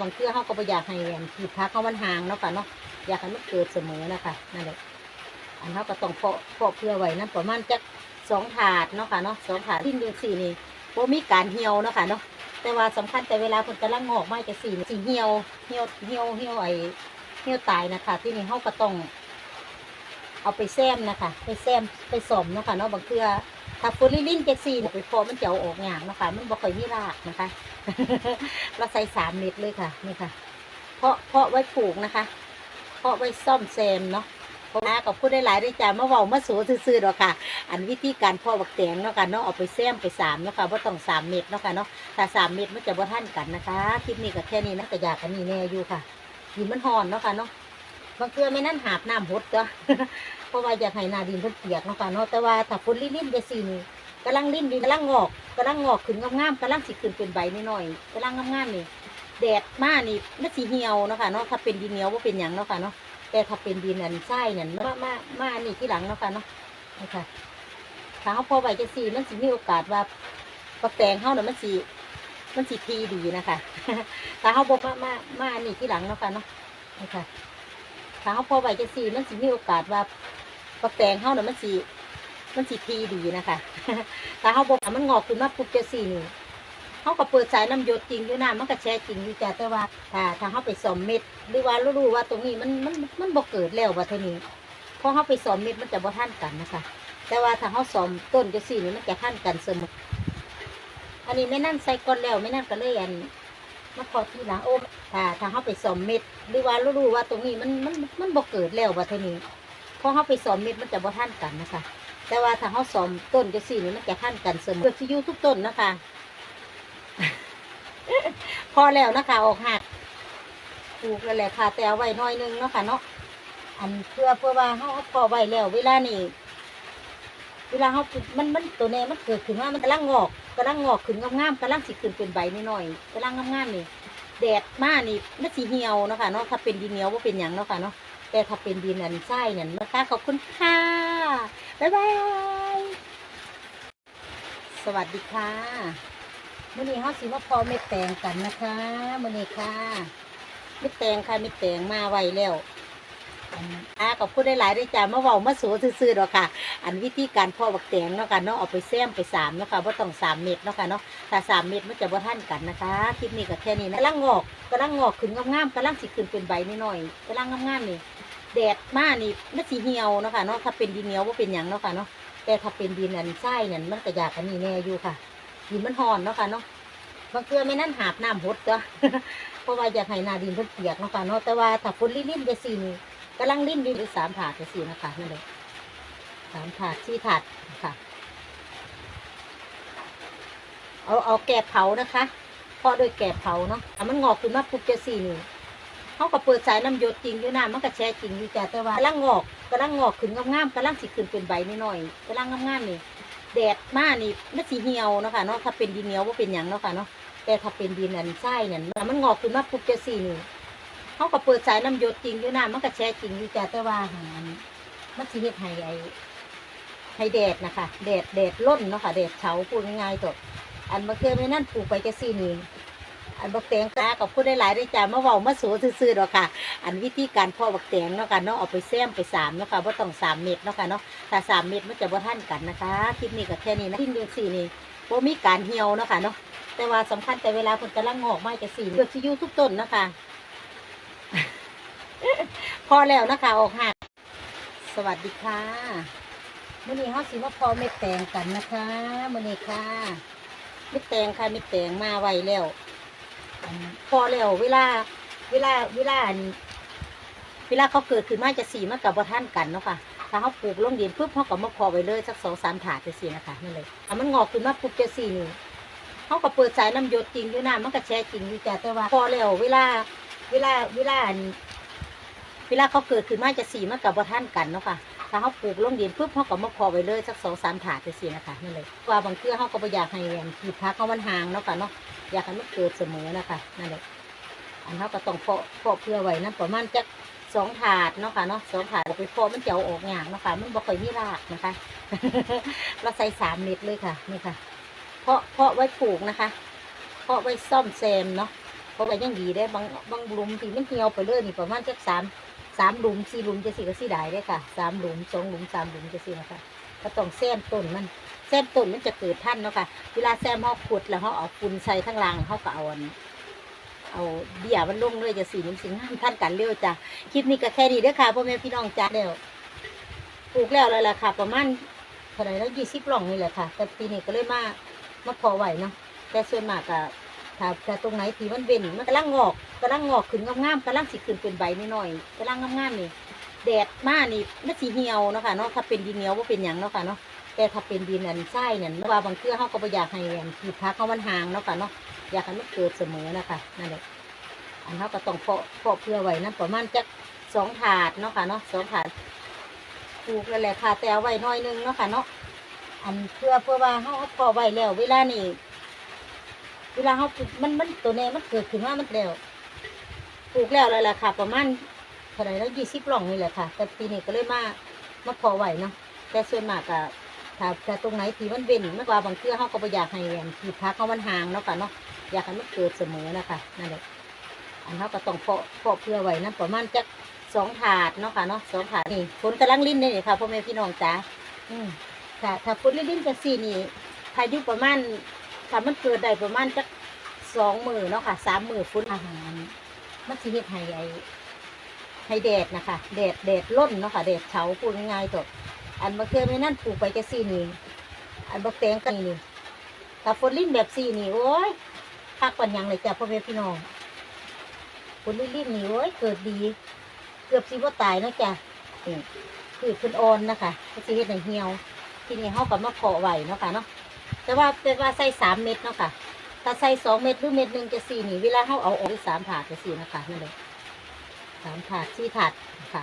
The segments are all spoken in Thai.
บางเทื่อเขาก็บ่อยากให้อันขีดพักเขามันห่างเนาะค่ะเนาะอยากให้มันเกิดเสมอนะคะนั่นแหละอันเขาก็ต้องเพาะเพาะเพื่อไว้นั่นประมาณจักสองถาดเนาะค่ะเนาะสองถาดดิ้นเดือนสี่นี่โบมีการเหี่ยวเนาะค่ะเนาะแต่ว่าสำคัญแต่เวลาเพิ่นกำลังงอกไม้จะสีสีเหี่ยวเหี่ยวเหี่ยวเหี่ยวไอเหี่ยวตายนะคะที่นี่เขาก็ต้อง เอาไปแซมนะคะ ไปแซมไปสมเนาะค่ะเนาะบางเทื่อ ถ้าฟูลิลินเจ็ดสี่ไปพอมันจะเอาออกอย่างนะคะมันบ่ค่อยมีรากนะคะ เราใส่สามเม็ดเลยค่ะนี่ค่ะ เพาะเพาะไว้ปลูกนะคะ เพาะไว้ซ่อมแซมเนาะเพราะว่ากับพูดได้หลายได้จ้ามาเว้ามาสูซื่อๆหรอกค่ะ อันวิธีการเพาะบักแตงเนาะค่ะเนาะเอาไปแซมไปสามเนาะค่ะว่าต้องสามเม็ดเนาะค่ะเนาะถ้าสามเม็ดมันจะบ่ท่านกันนะคะคลิปนี้ก็แค่นี้นะก็อยากกันนี่แน่อยู่ค่ะดินมันห่อนเนาะค่ะเนาะบางเทื่อไม่นั่นหาบน้ำหดจ้ะ เพราะว่าอยากให้หนาดินเพิ่นเปียกเนาะค่ะเนาะแต่ว่าถ้าฝนลิ้นๆจะสีนี่กำลังลิ้นดินกำลังงอกกำลังงอกขึ้นงามๆกำลังสิขึ้นเป็นใบน้อยๆกำลังงามๆนี่แดดมานี่มันสีเหี่ยวเนาะค่ะเนาะถ้าเป็นดินเหนียวว่าเป็นหยังเนาะค่ะเนาะแต่ถ้าเป็นดินอันทรายนั่นมามามานี่ที่หลังเนาะค่ะเนาะค่ะถ้าเขาพอใบจะสีมันสิมีโอกาสว่าปะแตงเขาเนี่ยมันสีมันสีทีดีนะคะถ้าเขาบอกมามามานี่ที่หลังเนาะค่ะเนาะค่ะถ้าเขาพอใบจะสีมันสิมีโอกาสว่า ปะแตงเขาเนี่ยมันสีมันสีทีดีนะคะถ้าเขาบอกว่ามันงอกขึ้นมาปุ๊บจะสีนี่เขาก็เปิดสายน้ำหยดจริงอยู่นะมันก็แช่จริงอยู่จ้ะแต่ว่าถ้าถ้าเขาไปสอมเม็ดหรือว่ารู้ว่าตรงนี้มันมันมันบ่เกิดแล้วว่าเท่านี้พอเขาไปสอมเม็ดมันจะบ่ท่านกันนะคะ แต่ว่าถ้าเขาสอมต้นจะสี่นี่มันจะท่านกันเสมออันนี้ไม่นั่นใส่ก้อนแล้วไม่นั่นก็เลยอันมาพอที่หลังโอ้ถ้าถ้าเขาไปสอมเม็ดหรือว่ารู้ว่าตรงนี้มันมันมันบ่เกิดแล้วว่าเท่านี้ พอเขาไปสอมเม็ดมันจะบ่ท่านกันนะคะ แต่ว่าถ้าเขาสอมต้นจะสี่นี่มันจะท่านกันเสมอเกือบสิอยู่ทุกต้นนะคะ พอแล้วนะคะ ออกหักปลูกแล้วแหละค่ะ แต่เอาไว้น้อยนึงเนาะค่ะเนาะอันเพื่อเพื่อว่าเขาพอไว้แล้ว เวลานี่เวลาเขามันมันตัวแน่มันเกิดขึ้นมามันกำลังงอกกำลังงอกขึ้นงามๆกำลังสิขึ้นเป็นใบน้อยๆกำลังงามๆนี่แดดมากนี่มันสีเหี่ยวเนาะค่ะเนาะถ้าเป็นดินเหนียวว่าเป็นหยังเนาะค่ะเนาะ แต่ถ้าเป็นดินอันทรายนั่นนะคะขอบคุณค่ะ บ๊ายบาย สวัสดีค่ะมื่อนี้เขาสิมาพอเม็ดแตงกันนะคะมื่อนี้ค่ะเม็ดแตงค่ะเม็ดแตงมาไวแล้วอันอากับพูดได้หลายได้จ้ามาเว้ามาสูซื่อๆหรอกค่ะ อันวิธีการพาะบักแตงเนาะค่ะเนาะเอาไปแซมไปสามเนาะค่ะว่าต้องสามเม็ดเนาะค่ะเนาะถ้าสามเม็ดมันจะบ่ท่านกันนะคะคลิปนี้ก็แค่นี้นะกำลังงอกกำลังงอกขึ้นงามๆกำลังสิขึ้นเป็นใบน้อยๆกำลังงามๆนี่ แดดมานี่มันสีเหี่ยวเนาะค่ะเนาะถ้าเป็นดินเหนียวว่าเป็นหยังเนาะค่ะเนาะแต่ถ้าเป็นดินอันทรายนั่นมันก็อยากอันนี้แน่อยู่ค่ะดินมันห่อนเนาะค่ะเนาะบางเทื่อไม่นั่นหาบน้ำหดจ้ะ เพราะว่าอยากให้หนาดินเพิ่นเปียกเนาะค่ะเนาะแต่ว่าถ้าฝนลิ้นๆจะสีนี่กำลังลิ้นดินสามถาดจะสีนะคะนั่นเลยสามถาดสี่ถาดค่ะ เอาเอาแกบเผานะคะเพาะโดยแกบเผาเนาะถ้ามันงอกขึ้นมาปุ๊บจะสีนี่ เขาก็เปิดสายน้ำหยดจริงอยู่นะมันก็แช่จริงอยู่จ้ะแต่ว่ากำลังงอกกำลังงอกขึ้นงามๆกำลังสิขึ้นเป็นใบน้อยๆกำลังงามๆนี่แดดมานี่มันสีเหี่ยวเนาะค่ะเนาะถ้าเป็นดินเหนียวว่าเป็นหยังเนาะค่ะเนาะแต่ถ้าเป็นดินอันทรายนั่นมันงอกขึ้นมาปุ๊บจะสีนี่เขาก็เปิดสายน้ำหยดจริงอยู่นะมันก็แช่จริงอยู่จ้ะแต่ว่าหามันสิเฮ็ดให้ไอให้แดดนะคะแดดแดดล่นเนาะค่ะแดดเฉาพูดง่ายๆตัวอันมะเขือไม่นั่นปลูกไปจะสีนี่ อันบักแตงตากับพูดได้หลายได้จ้ะมาเว้ามาสูซื่อๆหรอกค่ะ อันวิธีการพาะบักแตงเนาะค่ะเนาะเอาไปแซมไปสามเนาะค่ะว่าต้องสามเม็ดเนาะค่ะเนาะถ้าสามเม็ดมันจะบ่ท่านกันนะคะคลิปนี้ก็แค่นี้นะทิ้นดูสี่นี่บ่มีการเหี่ยวเนาะค่ะเนาะแต่ว่าสำคัญแต่เวลาผลกำลังงอกไม้จะสี่เกือบสิอยู่ทุกต้นนะคะพอแล้วนะคะออกหักสวัสดีค่ะมื่อนี้เขาสิมาพอเม็ดแตงกันนะคะมื่อนี้ค่ะเม็ดแตงค่ะเม็ดแตงมาไวแล้ว อันพอแล้วเวลา เวลาเวลาอันเวลาเขาเกิดขึ้นมาจะสีมันกับบ่ท่านกันเนาะค่ะ ถ้าเขาปลูกลงดินปุ๊บเขาก็มาพอไว้เลยสักสองสามถาดจะสีนะคะนั่นเลยถ้ามันงอกขึ้นมาปุ๊บจะสีนี่เขาก็เปิดสายน้ำหยดจริงอยู่นะมันก็แช่จริงอยู่จ้ะแต่ว่าพอแล้วเวลา เวลาเวลาอันเวลาเขาเกิดขึ้นมาจะสีมันกับบ่ท่านกันเนาะค่ะถ้าเขาปลูกลงดินปุ๊บเขาก็มาพอไว้เลยสักสองสามถาดจะสีนะคะนั่นเลยว่าบางเทื่อเขาก็บ่อยากให้อันขีดพักเขามันห่างเนาะค่ะเนาะ อยากให้มันเกิดเสมอนะคะนั่นเลยอันเขาก็ต้องเพาะเพาะเพื่อไว้นะประมาณจักสองถาดเนาะค่ะเนาะสองถาดเอาไปเพอมันจะเอออกอย่างเนาะค่ะมันบ่ค่อยมีรากนะคะ เราใส่สามเม็ดเลยค่ะนี่ค่ะ เพาะเพาะไว้ปลูกนะคะ เพาะไว้ซ่อมแซมเนาะเพราะว่ายังดีได้บางบางหลุมที่มันเหี่ยวไปเลยนี่ประมาณจักสามสามหลุมสี่หลุมจะสี่ก็สี่ได้ได้ค่ะสามหลุมสองหลุมสามหลุมจะสี่นะคะก็ต้องแซมต้นมัน แซมต้นมันจะเกิดท่านเนาะค่ะ เวลาแซมเขาขุดแล้วเขาเอาฝุ่นใส่ทั้งรางเขาก็เอาอันเอาเบี้ยมันลงเลยจะสี่นิ้วสิ่งห้ามท่านกันเร็วจ้ะคลิปนี้ก็แค่นี้เด้อค่ะพ่อแม่พี่น้องจ้าแล้วปลูกแล้วเลยล่ะค่ะ ประมาณเท่าไหร่แล้วยี่สิบหล่องนี่แหละค่ะ แต่ปีนี้ก็เลยมามาพอไหวเนาะแต่ส่วนมากอะถ้าถ้าตรงไหนที่มันเว้นมันกำลังงอกกำลังงอกขึ้นงามๆกำลังสิขึ้นเป็นใบน้อยๆกำลังงามๆนี่แดดมานี่มันสีเหี่ยวเนาะค่ะเนาะถ้าเป็นดินเหนียวว่าเป็นหยังเนาะค่ะเนาะ แต่ถ้าเป็นดินอันทรายเนี่ยว่าบางเทื่อเขาก็บ่อยากให้อันพืชพักเขามันห่างเนาะค่ะเนาะอยากให้มันเกิดเสมอนะคะนั่นแหละอันเขาก็ต้องเพาะเพาะเพื่อไว้นะประมาณจักสองถาดเนาะค่ะเนาะสองถาดปลูกแล้วแหละค่ะแต่เอาไว้น้อยนึงเนาะค่ะเนาะอันเพื่อเพื่อว่าเขาเพาะไว้แล้ว เวลานี่เวลาเขามันมันตัวเนี้มันเกิดขึ้นมามันแล้วปลูกแล้วเลยแหละค่ะ ประมาณเท่าไหร่แล้วยี่สิบหล่องนี่แหละค่ะ แต่ปีนี้ก็เลยมามาพอไหวเนาะแต่ส่วนมากอะ ถ้าถ้าตรงไหนที่มันเว้นมันว่าบางเทื่อเขาก็บ่อยากให้อันพืชพักเขามันห่างเนาะค่ะเนาะอยากให้มันเกิดเสมอนะคะนั่นแหละอันเขาก็ต้องเพาะเพาะเพื่อไว้นะประมาณจักสองถาดเนาะค่ะเนาะสองถาดนี่ฝนกำลังลิ้นเลยนี่ค่ะพ่อแม่พี่น้องจ้าอืมถ้าถ้าฝนลิ้นจะสี่นี่พายุประมาณถ้ามันเกิดได้ประมาณจักสองมือเนาะค่ะสามมือฟุ้นอาหารมันสิเฮ็ดให้ไอให้แดดนะคะแดดแดดล่นเนาะค่ะแดดเฉาพูดง่ายๆตัว อันบะเขือไม่นั่นปลูกไปจะสี่นี่อันบะแตงกันนี่ถ้าฝนลิ้นแบบสี่นี่โอ้ยพักปันยังเลยจ้ะพ่อแม่พี่น้องฝนลิ้นๆนี่โอ้ยเกิดดี เกือบสิว่าตายนะจ้ะนี่คือขึ้นอ่อนนะคะก็สิเฮ็ดให้เหี่ยว ทีนี้เขาก็มาเพาะไว้เนาะค่ะเนาะแต่ว่าเป็นว่าใส่สามเม็ดเนาะค่ะถ้าใส่สองเม็ดหรือเม็ดหนึ่งจะสี่นี่เวลาเขาเอาออกสามถาดจะสี่นะคะนั่นเลยสามถาดสี่ถาดค่ะ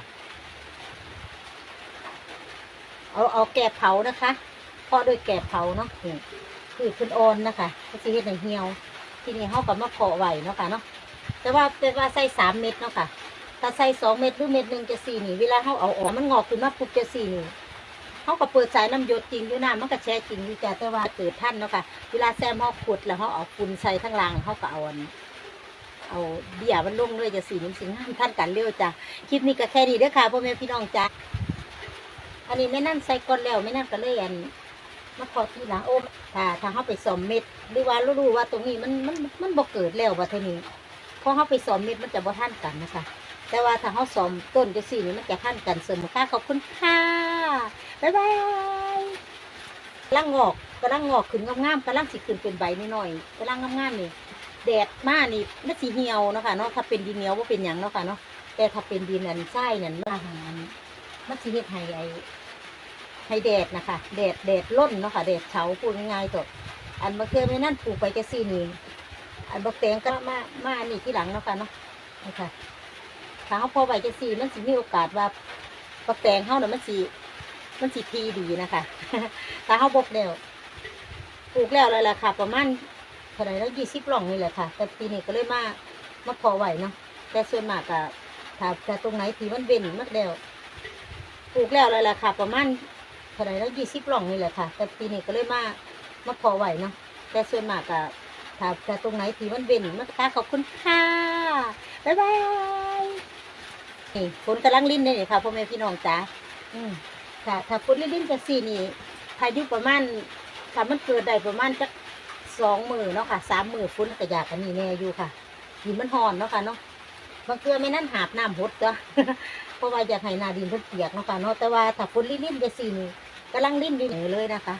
เอาเอาแกบเผานะคะเพาะด้วยแกบเผาเนาะคือขึ้นออนนะคะก็จะเฮ็ดในเหี่ยว ที่นี้เขาก็มาเพาะไหวเนาะค่ะเนาะแต่ว่าเป็นว่าใส่สามเม็ดเนาะค่ะถ้าใส่สองเม็ดหรือเม็ดหนึ่งจะสี่นี่เวลาเขาเอาออกมันงอกขึ้นมาปุ๊บจะสี่นี่เขาก็เปิดสายน้ำหยดจริงอยู่น้ำมันก็แช่จริงอยู่จ้ะแต่ว่าเกิดท่านเนาะค่ะเวลาแซมเขาขุดแล้วเขาเอาฝุ่นใส่ทั้งรางเขาก็เอาอันเอาเบี้ยมันลงเลยจะสีนิ้วสิ่งห้ามท่านกันเร็วจ้ะคลิปนี้ก็แค่นี้เด้อค่ะพ่อแม่พี่น้องจ้ะ อันนี้ไม่นั่นใส่ก้อนแล้วไม่นั่นก็เลยอันมาพอที่หลังโอ้ถ้าถ้าเขาไปสอมเม็ดหรือว่ารู้ว่าตรงนี้มันมันมันบ่เกิดแล้วว่าเท่านี้พอเขาไปสอมเม็ดมันจะบ่ท่านกันนะคะ แต่ว่าถ้าเขาสอมต้นจะสีนี้มันจะท่านกันเสมอค่ะขอบคุณค่ะบ๊ายบายกำลังงอกกำลังงอกขึ้นงามๆกำลังสิขึ้นเป็นใบนิดหน่อยๆกำลังงามๆนี่แดดมานี่มันสีเหี่ยวเนาะค่ะเนาะถ้าเป็นดินเหนียวว่าเป็นหยังเนาะค่ะเนาะแต่ถ้าเป็นดินอันทรายนั่นมันอาหาร มันสิเฮ็ดให้ไอให้แดดนะคะแดดแดดล่นเนาะค่ะแดดเฉาพูดง่ายๆตัวอันบะเขือไม่นั่นปลูกไปจะสี่นี่อันบะแตงก็มามาอันนี่ที่หลังเนาะค่ะเนาะนี่ค่ะถ้าเขาพอใบจะสี่มันสิมีโอกาสว่าบะแตงเขาเนี่ยมันสีมันสิทีดีนะคะถ้าเขาบกแล้วปลูกแล้วเลยแหละค่ะ ประมาณเท่าไหร่แล้วยี่สิบหล่องนี่แหละค่ะ แต่ปีนี้ก็เลยมามาพอไหวเนาะแต่ส่วนมากอะถ้าถ้าตรงไหนที่มันเว้นมันแล้ว ลูกแล้วเลยแหละค่ะ ประมาณเท่าไหร่แล้วยี่สิบหล่องนี่แหละค่ะ แต่ปีนี้ก็เลยมามาพอไหวเนาะแต่ส่วนมากอะถ้าถ้าตรงไหนที่มันเว้นมันค่ะขอบคุณค่ะบ๊ายบายนี่ฝนกำลังลิ้นเลยค่ะพ่อแม่พี่น้องจ้าอืมค่ะ ถ้าฝนลิ้นจะสี่นี่พายุประมาณถ้ามันเกิดได้ประมาณจักสองมือเนาะค่ะสามมือฝนก็อยากันนี่แน่อยู่ค่ะดินมันห่อนเนาะค่ะเนาะบางเทื่อไม่นั่นหาบน้ำหดจ้ะ เพราะว่าอยากให้นาดินเพิ่นเปียกเนาะค่ะเนาะแต่ว่าถ้าฝนลิ้นๆจะสีนี่กำลังลิ้นอยู่เลยนะคะ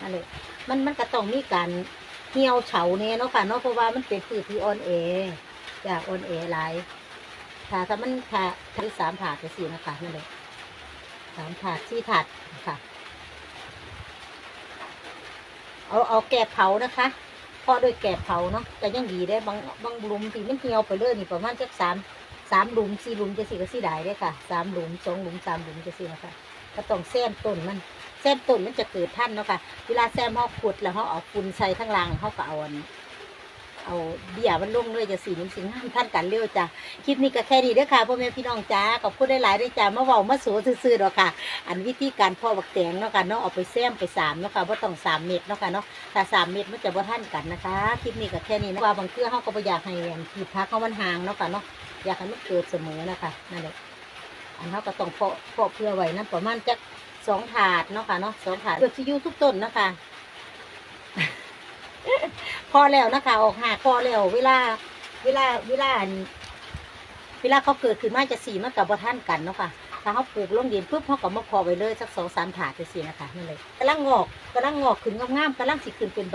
นั่นเลยมันมันก็ต้องมีการเหี่ยวเฉาเนี่ยเนาะค่ะเนาะเพราะว่ามันเป็นพืชที่อ่อนแอจ้ะอ่อนแอหลายถ้าถ้ามันถ้าถ้าที่สามถาดจะสี่นะคะนั่นเลยสามถาดสี่ถาดค่ะเอาเอาแกบเผานะคะเพาะด้วยแกบเผาเนาะแต่ยังดีได้บางบางหลุมที่มันเหี่ยวไปเลยนี่ประมาณจักสาม สามหลุมสี่หลุมจะสี่ก็สี่ได้ได้อค่ะสามหลุมสองหลุมสามหลุมจะสี่นะคะก็ต้องแซมต้นมันแซมต้นมันจะเกิดท่านเนาะค่ะเวลาแซมเขาขุดแล้วเขาเอาฝุ่นใส่ทั้งรางเขาก็เอาอันเอาเบี้ยมันลงเลยจะสีนิ้มสิงห้ามท่านกันเร็วจ้ะคลิปนี้ก็แค่นี้เด้อค่ะพ่อแม่พี่น้องจ้าขอบคุณได้หลายๆด้วยจ้ามาเว้ามาสูซื่อๆเดอกค่ะ อันวิธีการพ่อบักแตงเนาะค่ะเนาะเอาไปแซมไปสามเนาะค่ะว่าต้องสามเม็ดเนาะค่ะเนาะถ้าสามเม็ดมันจะบ่ทันกันนะคะคลิปนี้ก็แค่นี้นะว่าบางเทื่อเฮาก็บ่อยากให้อันที่พักเขามันห่างเนาะค่ะเนาะ อยากให้มันเกิดเสมอนะคะนั่นแหละอันเฮาก็ต้องเพาะเพาะเพื่อไว้นั่นประมาณจักสองถาดเนาะค่ะเนาะสองถาดเกือบสิอยู่ทุกต้นเนาะคะพอแล้วนะคะ ออกหากพอแล้วเวลา เวลาเวลาเวลาเขาเกิดขึ้นมาจะสีมันกับบ่ท่านกันเนาะค่ะถ้าเขาปลูกลงดินปุ๊บเขาก็มาพอไว้เลยสักสองสามถาดจะสีนะคะนั่นเลยกำลังงอกกำลังงอกขึ้นงามๆกำลังสิขึ้นเป็นใบ